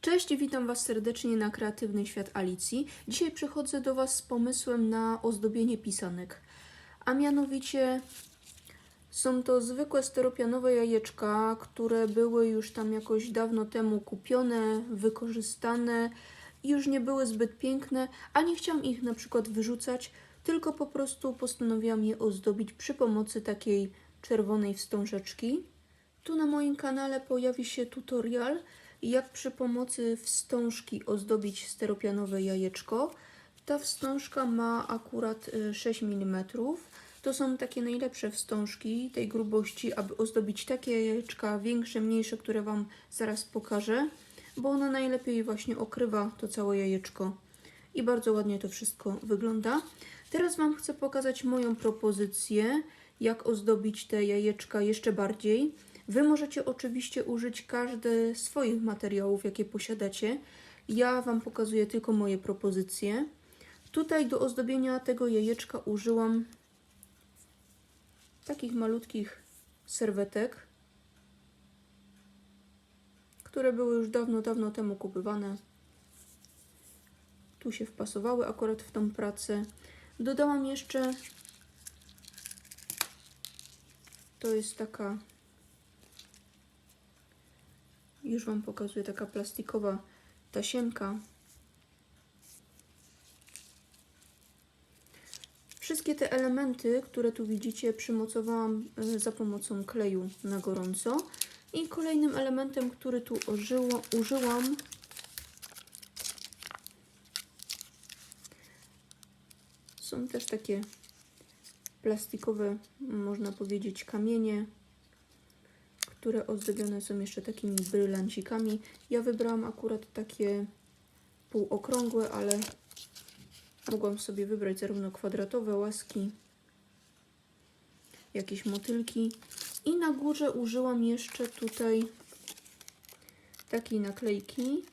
Cześć, witam Was serdecznie na Kreatywny Świat Alicji. Dzisiaj przychodzę do Was z pomysłem na ozdobienie pisanek. A mianowicie są to zwykłe steropianowe jajeczka, które były już tam jakoś dawno temu kupione, wykorzystane i już nie były zbyt piękne, a nie chciałam ich na przykład wyrzucać, tylko po prostu postanowiłam je ozdobić przy pomocy takiej czerwonej wstążeczki. Tu na moim kanale pojawi się tutorial, jak przy pomocy wstążki ozdobić steropianowe jajeczko. Ta wstążka ma akurat y, 6 mm. To są takie najlepsze wstążki tej grubości, aby ozdobić takie jajeczka, większe, mniejsze, które Wam zaraz pokażę, bo ona najlepiej właśnie okrywa to całe jajeczko. I bardzo ładnie to wszystko wygląda. Teraz Wam chcę pokazać moją propozycję, jak ozdobić te jajeczka jeszcze bardziej. Wy możecie oczywiście użyć każde swoich materiałów, jakie posiadacie. Ja Wam pokazuję tylko moje propozycje. Tutaj do ozdobienia tego jajeczka użyłam takich malutkich serwetek, które były już dawno, dawno temu kupowane. Tu się wpasowały akurat w tą pracę. Dodałam jeszcze, to jest taka, już Wam pokazuję, taka plastikowa tasiemka. Wszystkie te elementy, które tu widzicie, przymocowałam e, za pomocą kleju na gorąco. I kolejnym elementem, który tu użyłam, są też takie plastikowe, można powiedzieć, kamienie, które ozdobione są jeszcze takimi brylancikami. Ja wybrałam akurat takie półokrągłe, ale mogłam sobie wybrać zarówno kwadratowe łaski, jakieś motylki. I na górze użyłam jeszcze tutaj takiej naklejki.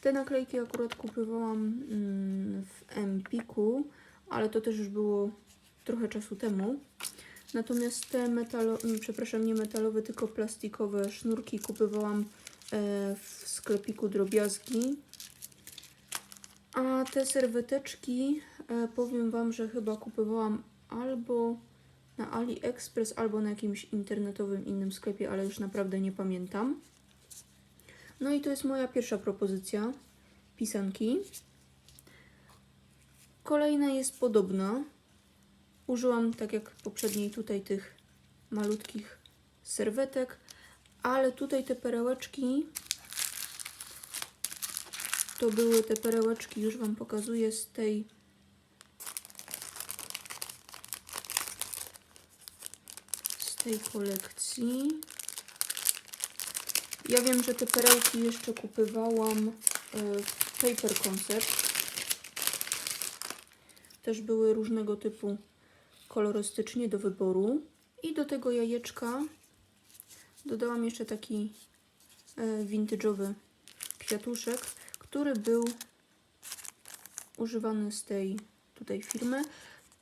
Te naklejki akurat kupowałam mm, w Empiku, ale to też już było trochę czasu temu. Natomiast te metalo, mm, przepraszam, nie metalowe, tylko plastikowe sznurki kupowałam e, w sklepiku drobiazgi. A te serweteczki e, powiem Wam, że chyba kupowałam albo na AliExpress, albo na jakimś internetowym innym sklepie, ale już naprawdę nie pamiętam. No i to jest moja pierwsza propozycja pisanki. Kolejna jest podobna. Użyłam, tak jak poprzedniej, tutaj tych malutkich serwetek, ale tutaj te perełeczki to były te perełeczki, już Wam pokazuję z tej z tej kolekcji. Ja wiem, że te perełki jeszcze kupywałam e, w Paper Concept. Też były różnego typu kolorystycznie do wyboru. I do tego jajeczka dodałam jeszcze taki e, vintage'owy kwiatuszek, który był używany z tej tutaj firmy.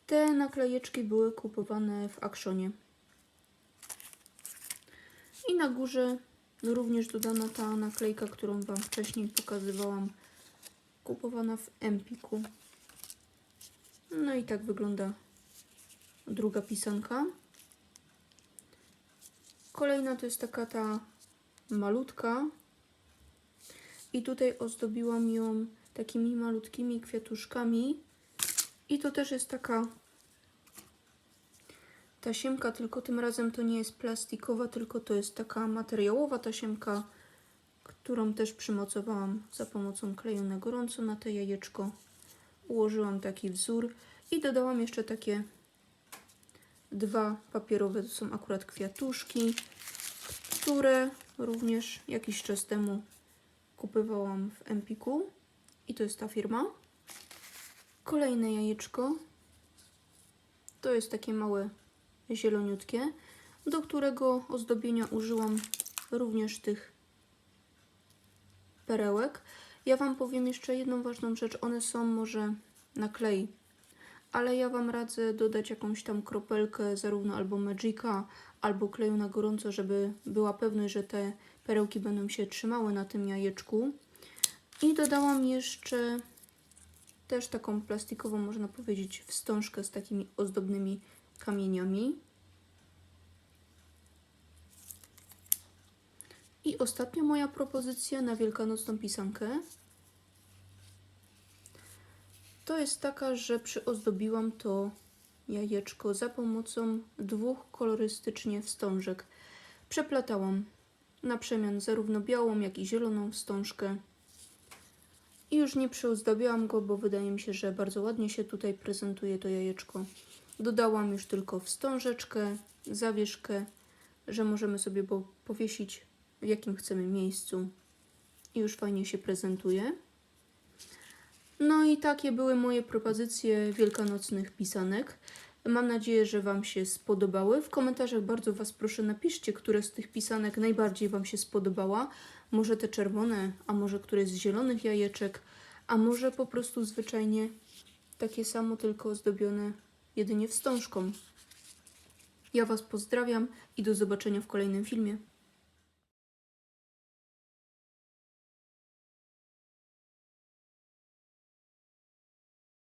Te naklejeczki były kupowane w Actionie. I na górze również dodana ta naklejka, którą Wam wcześniej pokazywałam, kupowana w Empiku. No i tak wygląda druga pisanka. Kolejna to jest taka ta malutka. I tutaj ozdobiłam ją takimi malutkimi kwiatuszkami. I to też jest taka tasiemka, tylko tym razem to nie jest plastikowa, tylko to jest taka materiałowa tasiemka, którą też przymocowałam za pomocą kleju na gorąco na te jajeczko. Ułożyłam taki wzór i dodałam jeszcze takie dwa papierowe, to są akurat kwiatuszki, które również jakiś czas temu kupowałam w Empiku i to jest ta firma. Kolejne jajeczko to jest takie małe zieloniutkie, do którego ozdobienia użyłam również tych perełek. Ja Wam powiem jeszcze jedną ważną rzecz. One są może na klej, ale ja Wam radzę dodać jakąś tam kropelkę zarówno albo Magica, albo kleju na gorąco, żeby była pewność, że te perełki będą się trzymały na tym jajeczku. I dodałam jeszcze też taką plastikową, można powiedzieć, wstążkę z takimi ozdobnymi kamieniami. I ostatnia moja propozycja na wielkanocną pisankę to jest taka, że przyozdobiłam to jajeczko za pomocą dwóch kolorystycznie wstążek. Przeplatałam na przemian zarówno białą, jak i zieloną wstążkę. I już nie przyozdabiałam go, bo wydaje mi się, że bardzo ładnie się tutaj prezentuje to jajeczko. Dodałam już tylko wstążeczkę, zawieszkę, że możemy sobie go powiesić w jakim chcemy miejscu. I już fajnie się prezentuje. No i takie były moje propozycje wielkanocnych pisanek. Mam nadzieję, że Wam się spodobały. W komentarzach bardzo Was proszę napiszcie, które z tych pisanek najbardziej Wam się spodobała. Może te czerwone, a może któreś z zielonych jajeczek, a może po prostu zwyczajnie takie samo, tylko ozdobione jedynie wstążką. Ja Was pozdrawiam i do zobaczenia w kolejnym filmie.